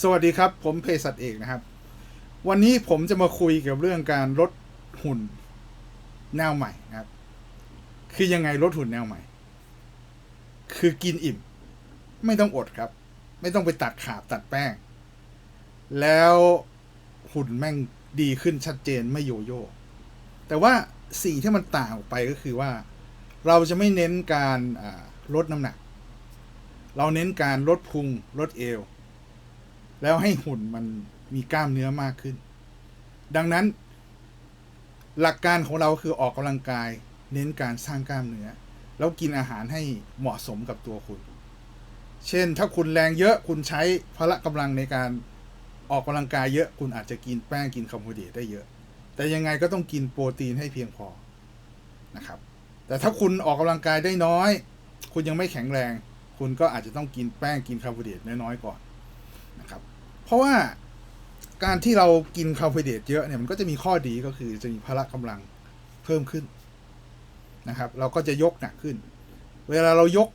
สวัสดีครับ ผมเพสัตเอกนะครับ วันนี้ผมจะมาคุยเกี่ยวกับเรื่องการลดหุ่นแนวใหม่นะครับ คือยังไงลดหุ่นแนวใหม่ คือกินอิ่ม ไม่ต้องอดครับ ไม่ต้องไปตัดขาบตัดแป้ง แล้วหุ่นแม่งดีขึ้นชัดเจนไม่โยโย่แต่ว่าสิ่งที่มันต่างออกไปก็คือว่า เราจะไม่เน้นการลดน้ำหนัก เราเน้นการลดพุงลดเอว แล้วให้หุ่นมันมีกล้ามเนื้อมากขึ้น ดังนั้น หลักการของเราคือออกกำลังกาย เน้นการสร้างกล้ามเนื้อ แล้วกินอาหารให้เหมาะสมกับตัวคุณ เช่น ถ้าคุณแรงเยอะคุณใช้พละกำลังในการออกกำลังกายเยอะคุณอาจจะกินแป้งกินคาร์โบไฮเดรตได้เยอะ แต่ยังไงก็ต้องกินโปรตีนให้เพียงพอนะครับ แต่ถ้าคุณออกกำลังกายได้น้อย คุณยังไม่แข็งแรง คุณก็อาจจะต้องกินแป้งกินคาร์โบไฮเดรตน้อยๆก่อน ราะว่าการที่เรากินคาร์โบไฮเดรตเยอะเนี่ยมันก็จะมีข้อดีก็คือจะมีพละกำลังเพิ่มขึ้นนะครับ เราก็จะยกหนักขึ้น เวลาเรายก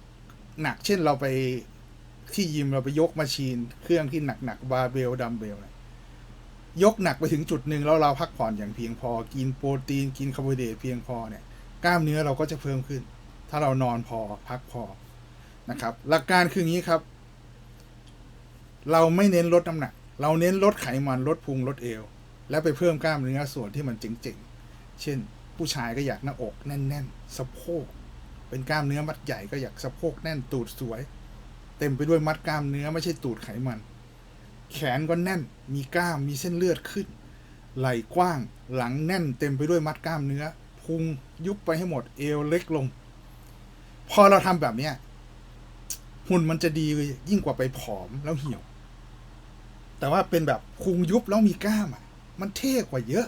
หนักเช่นเราไปที่ยิมเราไปยกมาชีน เครื่องที่หนักๆบาร์เบลดัมเบลยกหนักไปถึงจุดหนึ่งแล้วเราพักผ่อนอย่างเพียงพอ กินโปรตีนกินคาร์โบไฮเดรตเพียงพอเนี่ยกล้ามเนื้อเราก็จะเพิ่มขึ้น ถ้าเรานอนพอพักพอนะครับ หลักการคืออย่างนี้ครับ เราไม่เน้นลดน้ำหนัก เราเน้นลดไขมันลดพุงลดเอว แล้วไปเพิ่มกล้ามเนื้อส่วนที่มันเจ๋งๆ เช่น ผู้ชายก็อยากหน้าอกแน่นๆ สะโพก เป็นกล้ามเนื้อมัดใหญ่ก็อยากสะโพกแน่นตูดสวย เต็มไปด้วยมัดกล้ามเนื้อไม่ใช่ตูดไขมัน แขนก็แน่น มีกล้ามมีเส้นเลือดขึ้น ไหล่กว้าง หลังแน่น เต็มไปด้วยมัดกล้ามเนื้อ พุงยุบไปให้หมดเอวเล็กลง พอเราทำแบบเนี้ยหุ่นมันจะดียิ่งกว่าไปผอมแล้วเหี่ยว แต่ว่าเป็นแบบพุงยุบแล้วมีกล้ามอะ มันเท่กว่าเยอะ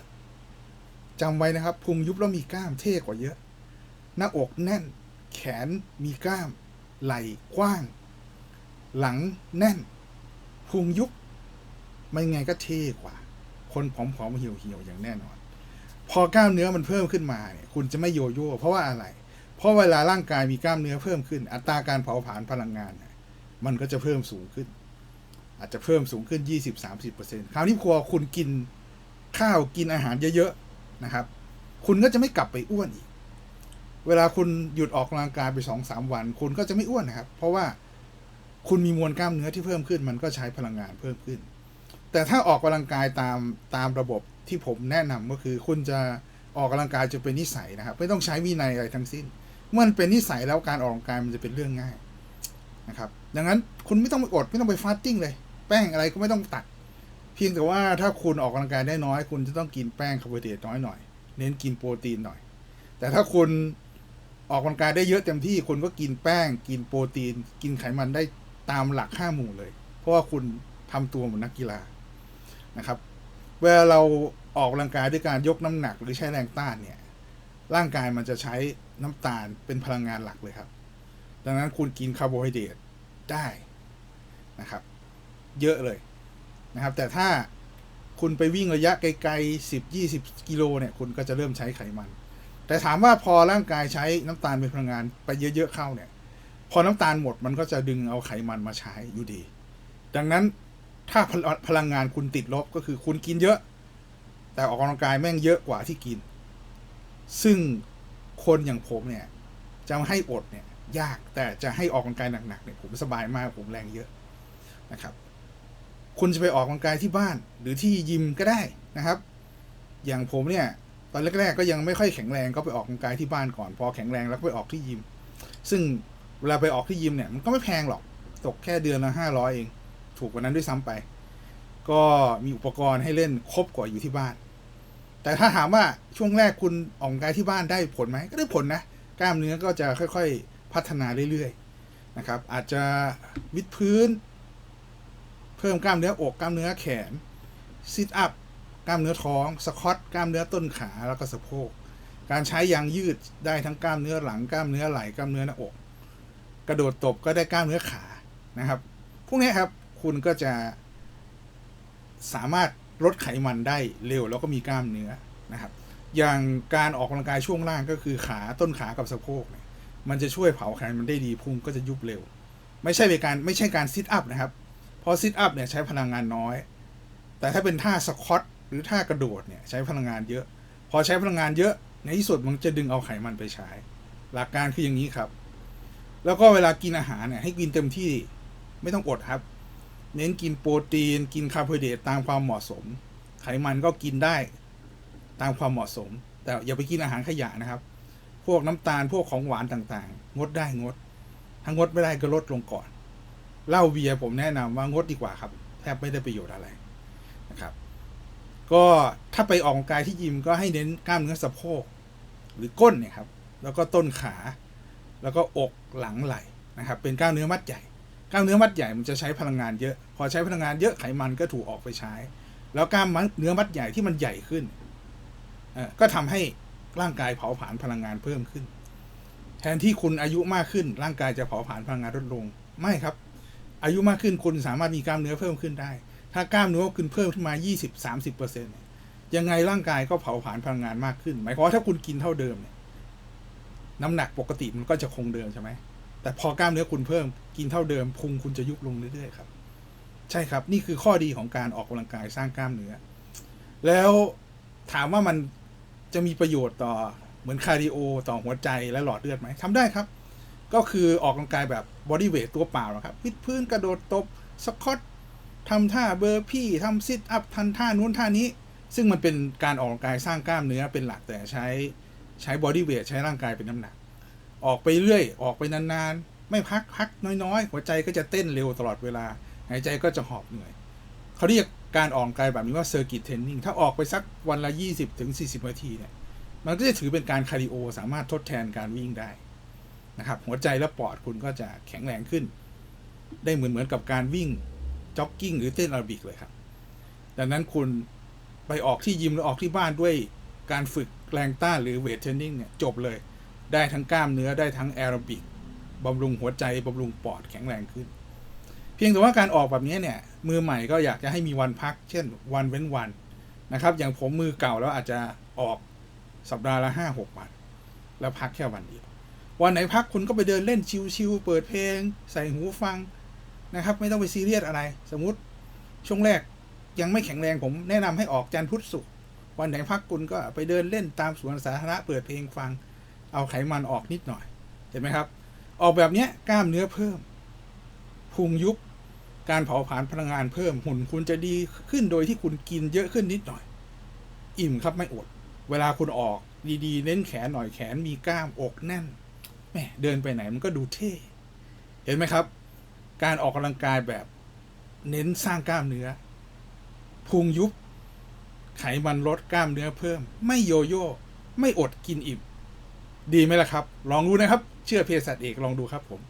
จำไว้นะครับพุงยุบแล้วมีกล้ามเท่กว่าเยอะ หน้าอกแน่น แขนมีกล้าม ไหล่กว้าง หลังแน่นพุงยุบไม่ไงก็เท่กว่า คนผอมๆเหี่ยวๆอย่างแน่นอน พอกล้ามเนื้อมันเพิ่มขึ้นมาเนี่ยคุณจะไม่โยโย่เพราะว่าอะไร เพราะเวลาร่างกายมีกล้ามเนื้อเพิ่มขึ้น อัตราการเผาผลาญพลังงาน มันก็จะเพิ่มสูงขึ้น อาจจะเพิ่มสูงขึ้น 20-30%คราวนี้พอคุณกินข้าวกินอาหารเยอะๆนะครับ คุณก็จะไม่กลับไปอ้วนอีก เวลาคุณหยุดออกกำลังกายไปสองสามวัน คุณก็จะไม่อ้วนนะครับ เพราะว่าคุณมีมวลกล้ามเนื้อที่เพิ่มขึ้น มันก็ใช้พลังงานเพิ่มขึ้น แต่ถ้าออกกำลังกายตามตามระบบที่ผมแนะนำก็คือ คุณจะออกกำลังกายจะเป็นนิสัยนะครับ ไม่ต้องใช้วินัยอะไรทั้งสิ้น เมื่อมันเป็นนิสัยแล้วการออกกำลังกายมันจะเป็นเรื่องง่ายนะครับ ดังนั้นคุณไม่ต้องไปอดไม่ต้องไปฟาสติ้งเลย แป้งอะไรก็ไม่ต้องตัด เพียงแต่ว่าถ้าคุณออกกำลังกายได้น้อย คุณจะต้องกินแป้งคาร์โบไฮเดรตน้อยหน่อยเน้นกินโปรตีนหน่อย แต่ถ้าคุณออกกำลังกายได้เยอะเต็มที่คุณก็กินแป้ง กินโปรตีน กินไขมันได้ตามหลักห้าหมู่เลย เพราะว่าคุณทำตัวเหมือนนักกีฬานะครับ เวลาเราออกกำลังกายด้วยการยกน้ำหนักหรือใช้แรงต้านเนี่ย ร่างกายมันจะใช้น้ำตาลเป็นพลังงานหลักเลยครับ ดังนั้นคุณกินคาร์โบไฮเดรตได้นะครับ เยอะเลยนะครับ แต่ถ้าคุณไปวิ่งระยะไกลๆสิบยี่สิบกิโลเนี่ย คุณก็จะเริ่มใช้ไขมัน แต่ถามว่าพอร่างกายใช้น้ำตาลเป็นพลังงานไปเยอะๆเข้าเนี่ย พอน้ำตาลหมดมันก็จะดึงเอาไขมันมาใช้อยู่ดี ดังนั้นถ้าพลพลังงานคุณติดลบก็คือคุณกินเยอะ แต่ออกกำลังกายแม่งเยอะกว่าที่กิน ซึ่งคนอย่างผมเนี่ยจะให้อดเนี่ยยากแต่จะให้ออกกำลังกายหนักๆเนี่ยผมสบายมากผมแรงเยอะนะครับ คุณจะไปออกกำลังกายที่บ้านหรือที่ยิมก็ได้นะครับ อย่างผมเนี่ย ตอนแรกๆก็ยังไม่ค่อยแข็งแรงก็ไปออกกำลังกายที่บ้านก่อน พอแข็งแรงแล้วก็ไปออกที่ยิม ซึ่งเวลาไปออกที่ยิมเนี่ยมันก็ไม่แพงหรอก ตกแค่เดือนละห้าร้อยเอง ถูกกว่านั้นด้วยซ้ำไป ก็มีอุปกรณ์ให้เล่นครบกว่าอยู่ที่บ้าน แต่ถ้าถามว่าช่วงแรกคุณออกกำลังกายที่บ้านได้ผลไหมก็ได้ผลนะ กล้ามเนื้อก็จะค่อยๆพัฒนาเรื่อยๆนะครับ อาจจะวิดพื้น เพิ่มกล้ามเนื้ออกกล้ามเนื้อแขนซิทอัพกล้ามเนื้อท้องสควอตกล้ามเนื้อต้นขาแล้วก็สะโพกการใช้ยางยืดได้ทั้งกล้ามเนื้อหลังกล้ามเนื้อไหล่กล้ามเนื้อหน้าอก กระโดดตบก็ได้กล้ามเนื้อขานะครับพวกนี้ครับคุณก็จะสามารถลดไขมันได้เร็วแล้วก็มีกล้ามเนื้อนะครับ อย่างการออกกำลังกายช่วงล่างก็คือขาต้นขากับสะโพกเนี่ยมันจะช่วยเผาไขมันได้ดีพุงก็จะยุบเร็ว ไม่ใช่เป็นการไม่ใช่การซิทอัพนะครับ เพราะซิทอัพเนี่ยใช้พลังงานน้อย แต่ถ้าเป็นท่าสควอตหรือท่ากระโดดเนี่ยใช้พลังงานเยอะ พอใช้พลังงานเยอะ ในที่สุดมันจะดึงเอาไขมันไปใช้ หลักการคืออย่างนี้ครับ แล้วก็เวลากินอาหารเนี่ยให้กินเต็มที่ไม่ต้องอดครับ เน้นกินโปรตีน กินคาร์โบไฮเดรตตามความเหมาะสม ไขมันก็กินได้ตามความเหมาะสม แต่อย่าไปกินอาหารขยะนะครับ พวกน้ำตาลพวกของหวานต่างๆ งดได้งด ถ้างดไม่ได้ก็ลดลงก่อน เหล้าเบียร์ผมแนะนำว่างดดีกว่าครับ แทบไม่ได้ประโยชน์อะไรนะครับ ก็ถ้าไปออกกำลังกายที่ยิมก็ให้เน้นกล้ามเนื้อสะโพกหรือก้นเนี่ยครับ แล้วก็ต้นขา แล้วก็อกหลังไหล่นะครับ เป็นกล้ามเนื้อมัดใหญ่กล้ามเนื้อมัดใหญ่มันจะใช้พลังงานเยอะ พอใช้พลังงานเยอะไขมันก็ถูกออกไปใช้ แล้วกล้ามเนื้อมัดใหญ่ที่มันใหญ่ขึ้นอ่อก็ทำให้ร่างกายเผาผลาญพลังงานเพิ่มขึ้น แทนที่คุณอายุมากขึ้นร่างกายจะเผาผลาญพลังงานลดลง ไม่ครับ อายุมากขึ้นคุณสามารถมีกล้ามเนื้อเพิ่มขึ้นได้ ถ้ากล้ามเนื้อคุณเพิ่มขึ้นมา 20-30%เปอร์เซ็นต์ยังไงร่างกายก็เผาผลาญพลังงานมากขึ้น หมายความว่าถ้าคุณกินเท่าเดิมเนี่ยน้ำหนักปกติมันก็จะคงเดิมใช่ไหม แต่พอกล้ามเนื้อคุณเพิ่มกินเท่าเดิมพุงคุณจะยุบลงเรื่อยๆครับ ใช่ครับ นี่คือข้อดีของการออกกำลังกายสร้างกล้ามเนื้อ แล้วถามว่ามันจะมีประโยชน์ต่อเหมือนคาร์ดิโอต่อหัวใจและหลอดเลือดไหมทำได้ครับ ก็คือออกกำลังกายแบบบอดี้เวทตัวเปล่านะครับวิดพื้นกระโดดตบสควอตทำท่าเบอร์พี่ทำซิทอัพทันท่านู้นท่านี้ ซึ่งมันเป็นการออกกำลังกายสร้างกล้ามเนื้อเป็นหลักแต่ใช้ใช้บอดี้เวทใช้ร่างกายเป็นน้ำหนัก ออกไปเรื่อย ออกไปนานๆ ไม่พักพักน้อยๆ หัวใจก็จะเต้นเร็วตลอดเวลา หายใจก็จะหอบเหนื่อย เขาเรียกการออกกำลังกายแบบนี้ว่าเซอร์กิตเทรนนิ่งถ้าออกไปสักวันละ 20ถึง40นาทีเนี่ยมันก็จะถือเป็นการคาร์ดิโอสามารถทดแทนการวิ่งได้ นะครับหัวใจและปอดคุณก็จะแข็งแรงขึ้น ได้เหมือนเหมือนกับการวิ่งจ็อกกิ้งหรือเต้นแอโรบิกเลยครับ ดังนั้นคุณไปออกที่ยิมหรือออกที่บ้านด้วยการฝึกแรงต้านหรือเวทเทรนนิ่งเนี่ยจบเลย ได้ทั้งกล้ามเนื้อได้ทั้งแอโรบิกบำรุงหัวใจบำรุงปอดแข็งแรงขึ้น เพียงแต่ว่าการออกแบบนี้เนี่ย มือใหม่ก็อยากจะให้มีวันพัก เช่นวันเว้นวันนะครับ อย่างผมมือเก่าแล้วอาจจะออกสัปดาห์ละห้าหกวัน แล้วพักแค่วันเดียว วันไหนพักคุณก็ไปเดินเล่นชิวๆเปิดเพลง ใส่หูฟังนะครับ ไม่ต้องไปซีเรียสอะไร สมมติช่วงแรกยังไม่แข็งแรงผมแนะนำให้ออกจันทร์พุธศุกร์วันไหนพักคุณก็ไปเดินเล่นตามสวนสาธารณะเปิดเพลงฟัง เอาไขมันออกนิดหน่อยเห็นไหมครับ ออกแบบเนี้ยกล้ามเนื้อเพิ่มพุงยุบการเผาผลาญพลังงานเพิ่มหุ่นคุณจะดีขึ้นโดยที่คุณกินเยอะขึ้นนิดหน่อย อิ่มครับไม่อด เวลาคุณออกดีๆ เน้นแขนหน่อยแขนมีกล้ามอกแน่น แหมเดินไปไหนมันก็ดูเท่ เห็นไหมครับ การออกกำลังกายแบบเน้นสร้างกล้ามเนื้อพุงยุบ ไขมันลดกล้ามเนื้อเพิ่ม ไม่โยโย่ไม่อดกินอิ่ม ดีไหมล่ะครับ ลองดูนะครับ เชื่อเภสัชเอกลองดูครับผม